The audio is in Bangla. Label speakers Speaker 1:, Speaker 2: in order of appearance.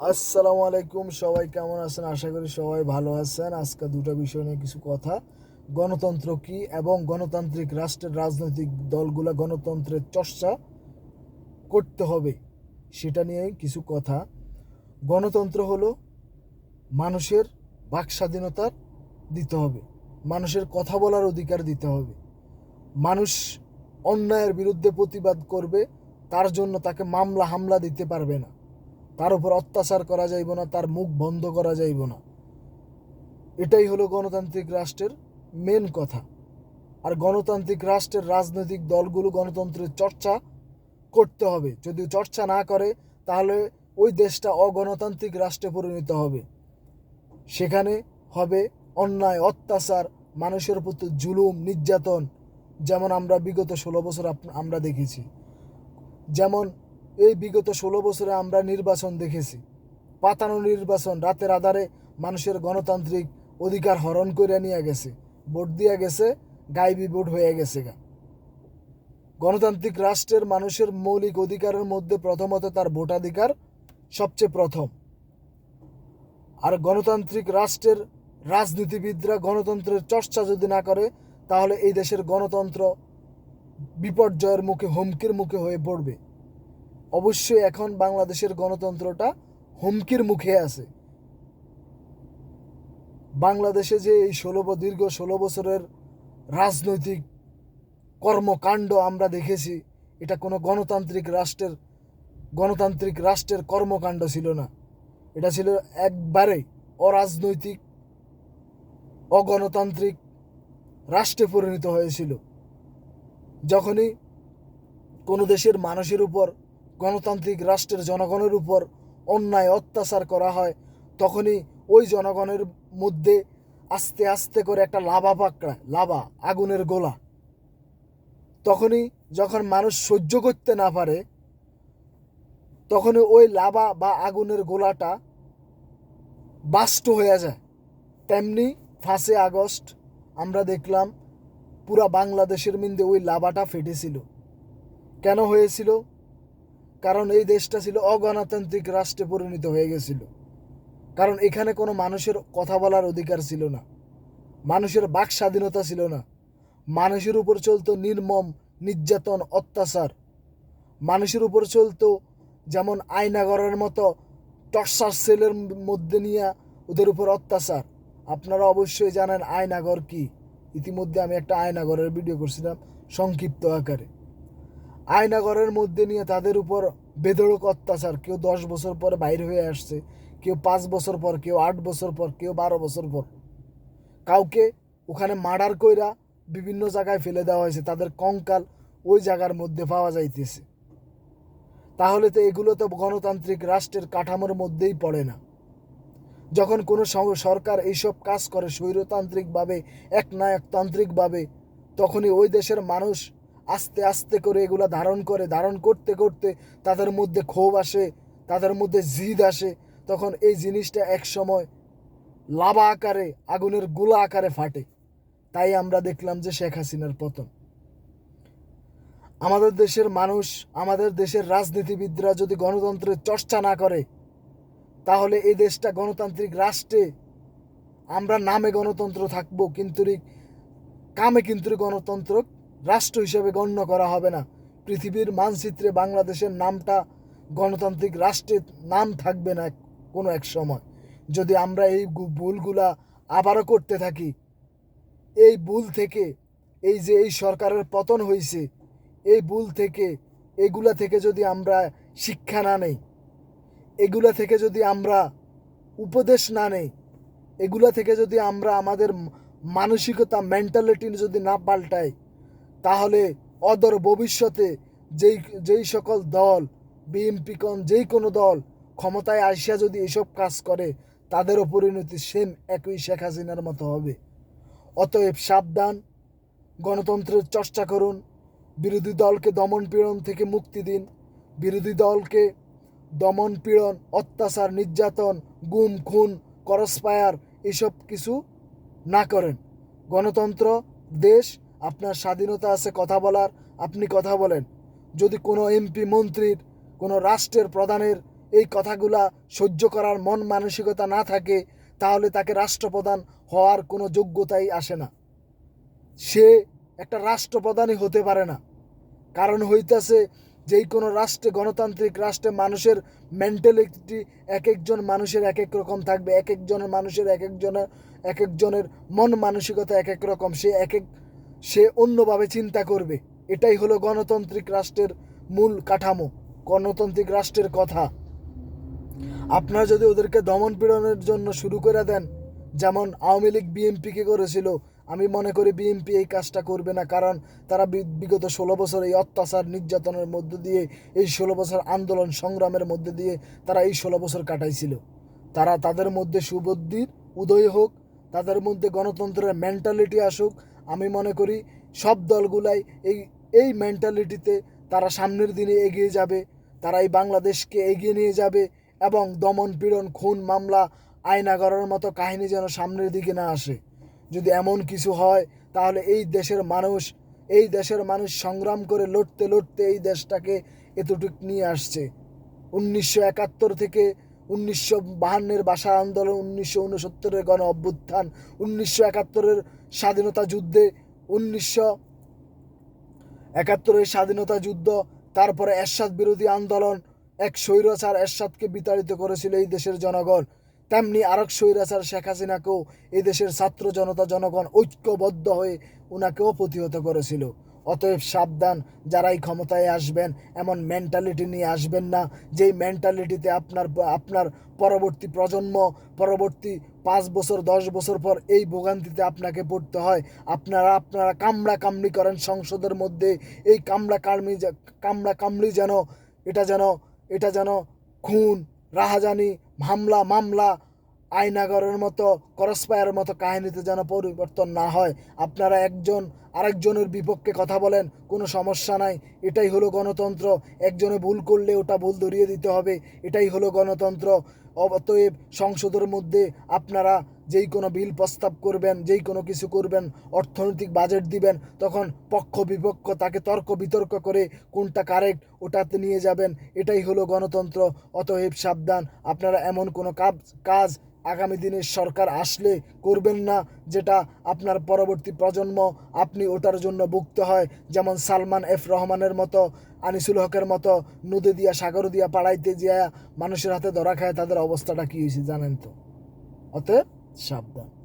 Speaker 1: আসসালামু আলাইকুম, সবাই কেমন আছেন? আশা করি সবাই ভালো আছেন। আজকে দুটো বিষয় নিয়ে কিছু কথা। গণতন্ত্র কি এবং গণতান্ত্রিক রাষ্ট্রের রাজনৈতিক দলগুলো গণতন্ত্রের চর্চা করতে হবে সেটা নিয়ে কিছু কথা। গণতন্ত্র হলো মানুষের বাক স্বাধীনতার দিতে হবে, মানুষের কথা বলার অধিকার দিতে হবে। মানুষ অন্যায়ের বিরুদ্ধে প্রতিবাদ করবে, তার জন্য তাকে মামলা হামলা দিতে পারবে না। তার উপর অত্যাচার করা যাইব না, তার মুখ বন্ধ করা যাইব না। এটাই হলো গণতান্ত্রিক রাষ্ট্রের মেন কথা। আর গণতান্ত্রিক রাষ্ট্রের রাজনৈতিক দলগুলো গণতন্ত্রের চর্চা করতে হবে। যদি চর্চা না করে, তাহলে ওই দেশটা অগণতান্ত্রিক রাষ্ট্রে পরিণত হবে। সেখানে হবে অন্যায়, অত্যাচার, মানুষের প্রতি জুলুম, নির্যাতন, যেমন আমরা বিগত ষোলো বছর আমরা দেখেছি। যেমন এই বিগত ষোলো বছরে আমরা নির্বাচন দেখেছি। পাতানো নির্বাচন রাতের আধারে মানুষের গণতান্ত্রিক অধিকার হরণ করে নিয়ে গেছে। ভোট দিয়ে গেছে, গাইবি ভোট হয়ে গেছে গা। গণতান্ত্রিক রাষ্ট্রের মানুষের মৌলিক অধিকারের মধ্যে প্রথমত তার ভোটাধিকার সবচেয়ে প্রথম। আর গণতান্ত্রিক রাষ্ট্রের রাজনীতিবিদরা গণতন্ত্রের চর্চা যদি না করে, তাহলে এই দেশের গণতন্ত্র বিপর্যয়ের মুখে, হুমকির মুখে হয়ে পড়বে। অবশ্যই এখন বাংলাদেশের গণতন্ত্রটা হুমকির মুখে আছে। বাংলাদেশে যে এই ষোলো দীর্ঘ ষোলো বছরের রাজনৈতিক কর্মকাণ্ড আমরা দেখেছি, এটা কোনো গণতান্ত্রিক রাষ্ট্রের গণতান্ত্রিক রাষ্ট্রের কর্মকাণ্ড ছিল না। এটা ছিল একবারে অরাজনৈতিক, অগণতান্ত্রিক রাষ্ট্রে পরিণত হয়েছিল। যখনই কোনো দেশের মানুষের উপর গণতান্ত্রিক রাষ্ট্রের জনগণের উপর অন্যায়, অত্যাচার করা হয়, তখনই ওই জনগণের মধ্যে আস্তে আস্তে করে একটা লাভা পাকড়ায় লাভা, আগুনের গোলা। তখনই যখন মানুষ সহ্য করতে না পারে, তখনই ওই লাভা বা আগুনের গোলাটা বাষ্ট হয়ে যায়। তেমনি ফাঁসে আগস্ট আমরা দেখলাম, পুরা বাংলাদেশের মিন্দে ওই লাভাটা ফেটেছিল। কেন হয়েছিল? কারণ এই দেশটা ছিল অগণতান্ত্রিক রাষ্ট্রে পরিণত হয়ে গেছিল। কারণ এখানে কোনো মানুষের কথা বলার অধিকার ছিল না। মানুষের বাক স্বাধীনতা ছিল না। মানুষের উপর চলতো নির্মম, নির্যাতন, অত্যাচার। মানুষের উপর চলতো যেমন আয়নাগরের মতো টর্চার সেলের মধ্যে নিয়ে ওদের উপর অত্যাচার। আপনারা অবশ্যই জানেন আয়নাগর কি। ইতিমধ্যে আমি একটা আয়নাগরের ভিডিও করছিলাম, সংক্ষিপ্ত আকারে। আয়নাগরের মধ্যে নিয়ে তাদের উপর বেধড়ক অত্যাচার। কেউ দশ বছর পরে বাইর হয়ে আসছে, কেউ পাঁচ বছর পর, কেউ আট বছর পর, কেউ বারো বছর পর। কাউকে ওখানে মার্ডার কইরা বিভিন্ন জায়গায় ফেলে দেওয়া হয়েছে, তাদের কঙ্কাল ওই জায়গার মধ্যে পাওয়া যাইতেছে। তাহলে তো এগুলো তো গণতান্ত্রিক রাষ্ট্রের কাঠামোর মধ্যেই পড়ে না। যখন কোনো সরকার এইসব কাজ করে স্বৈরতান্ত্রিকভাবে, একনায়কতান্ত্রিকভাবে, তখনই ওই দেশের মানুষ আস্তে আস্তে করে এগুলো ধারণ করে, ধারণ করতে করতে তাদের মধ্যে ক্ষোভ আসে, তাদের মধ্যে জিদ আসে। তখন এই জিনিসটা এক সময় লাভা আকারে, আগুনের গোলা আকারে ফাটে। তাই আমরা দেখলাম যে শেখ হাসিনার পতন। আমাদের দেশের মানুষ, আমাদের দেশের রাজনীতিবিদরা যদি গণতন্ত্রের চর্চা না করে, তাহলে এই দেশটা গণতান্ত্রিক রাষ্ট্রে আমরা নামে গণতন্ত্র থাকব, কিন্তু কামে কিন্তু গণতন্ত্র রাষ্ট্র হিসেবে গণ্য করা হবে না। পৃথিবীর মানচিত্রে বাংলাদেশের নামটা গণতান্ত্রিক রাষ্ট্রের নাম থাকবে না কোনো এক সময়। যদি আমরা এই ভুলগুলা আবারও করতে থাকি, এই ভুল থেকে, এই যে এই সরকারের পতন হয়েছে এই ভুল থেকে, এগুলা থেকে যদি আমরা শিক্ষা না নেই, এগুলা থেকে যদি আমরা উপদেশ না নেই, এগুলা থেকে যদি আমরা আমাদের মানসিকতা মেন্টালিটি যদি না পাল্টাই তাহলে অদর ভবিষ্যতে যেই যেই সকল দল, বিএনপি কন, যেই কোনো দল ক্ষমতায় আসিয়া যদি এসব কাজ করে, তাদেরও পরিণতি সেম একই শেখ হাসিনার মতো হবে। অতএব সাবধান, গণতন্ত্রের চর্চা করুন, বিরোধী দলকে দমন পীড়ন থেকে মুক্তি দিন, বিরোধী দলকে দমন পীড়ন, অত্যাচার, নির্যাতন, গুম, খুন করসপায়ার এসব কিছু না করেন। গণতন্ত্র, দেশ আপনার স্বাধীনতা আছে, কথা বলার। আপনি কথা বলেন। যদি কোনো এমপি, মন্ত্রীর, কোনো রাষ্ট্রের প্রধানের এই কথাগুলা সহ্য করার মন মানসিকতা না থাকে, তাহলে তাকে রাষ্ট্রপ্রধান হওয়ার কোনো যোগ্যতাই আসে না। সে একটা রাষ্ট্রপ্রধানই হতে পারে না। কারণ হইতাছে যেই কোনো রাষ্ট্রে, গণতান্ত্রিক রাষ্ট্রে মানুষের মেন্টালিটি এক একজন মানুষের এক এক রকম থাকবে। এক একজনের মানুষের এক একজনের এক একজনের মন মানসিকতা এক এক রকম। সে এক এক সে অন্যভাবে চিন্তা করবে। এটাই হলো গণতান্ত্রিক রাষ্ট্রের মূল কাঠামো, গণতান্ত্রিক রাষ্ট্রের কথা। আপনারা যদি ওদেরকে দমন পীড়নের জন্য শুরু করে দেন, যেমন আওয়ামী লীগ বিএনপিকে করেছিল, আমি মনে করি বিএনপি এই কাজটা করবে না, কারণ তারা বিগত ষোলো বছর এই অত্যাচার নির্যাতনের মধ্য দিয়ে, এই ষোলো বছর আন্দোলন সংগ্রামের মধ্যে দিয়ে তারা এই ষোলো বছর কাটাইছিল। তারা তাদের মধ্যে সুবুদ্ধির উদয় হোক, তাদের মধ্যে গণতন্ত্রের মেন্টালিটি আসুক আমি মনে করি সব দলগুলাই এই এই মেন্টালিটিতে তারা সামনের দিনে এগিয়ে যাবে, তারা এই বাংলাদেশকে এগিয়ে নিয়ে যাবে এবং দমন পীড়ন, খুন মামলা, আয়না করার মতো কাহিনী যেন সামনের দিকে না আসে। যদি এমন কিছু হয়, তাহলে এই দেশের মানুষ, এই দেশের মানুষ সংগ্রাম করে লড়তে লড়তে এই দেশটাকে এতটুক নিয়ে আসছে। উনিশশো একাত্তর থেকে উনিশশো বাহান্নের ভাষা আন্দোলন, উনিশশো উনসত্তরের গণ অভ্যুত্থান, উনিশশো একাত্তরের স্বাধীনতা যুদ্ধে উনিশশো একাত্তরের স্বাধীনতা যুদ্ধ, তারপরে এরশাদ বিরোধী আন্দোলন, এক স্বৈরাচার এরশাদকে বিতাড়িত করেছিল এই দেশের জনগণ। তেমনি আরেক স্বৈরাচার শেখ হাসিনাকেও এই দেশের ছাত্র জনতা জনগণ ঐক্যবদ্ধ হয়ে ওনাকেও প্রতিহত করেছিল। অতএব সাবধান, যারাই ক্ষমতায় আসবেন, এমন মেন্টালিটি নিয়ে আসবেন না, যেই মেন্টালিটিতে আপনার আপনার পরবর্তী প্রজন্ম, পরবর্তী পাঁচ বছর, দশ বছর পর এই ভোগান্তিতে আপনাকে পড়তে হয়। আপনারা আপনারা কামড়া কামড়ি করেন সংসদের মধ্যে, এই কামড়া কামড়ি কামড়া কামড়ি যেন, এটা যেন এটা যেন খুন, রাহাজানি, হামলা, মামলা আয়নাগরের মতো, করসপায়ের মতো কাহিনীতে যেন পরিবর্তন না হয়। আপনারা একজন আরেকজনের বিপক্ষে কথা বলেন, কোনো সমস্যা নাই। এটাই হলো গণতন্ত্র। একজনে ভুল করলে ওটা ভুল ধরিয়ে দিতে হবে। এটাই হলো গণতন্ত্র। অতএব সংসদের মধ্যে আপনারা যেই কোনো বিল প্রস্তাব করবেন, যেই কোনো কিছু করবেন, অর্থনৈতিক বাজেট দিবেন, তখন পক্ষ বিপক্ষ তাকে তর্ক বিতর্ক করে কোনটা কারেক্ট ওটাতে নিয়ে যাবেন। এটাই হলো গণতন্ত্র। অতএব সাবধান। আপনারা এমন কোনো কাজ কাজ আগামী দিনে সরকার আসলে করবেন না, যেটা আপনার পরবর্তী প্রজন্ম আপনি ওটার জন্য ভুক্ত হয়। যেমন সালমান এফ রহমানের মতো, আনিসুল হকের মতো নদী দিয়া সাগর দিয়া পাড়াইতে যেয়া মানুষের হাতে ধরা খায়, তাদের অবস্থাটা কী হয়েছে জানেন তো? অতএব সাবধান।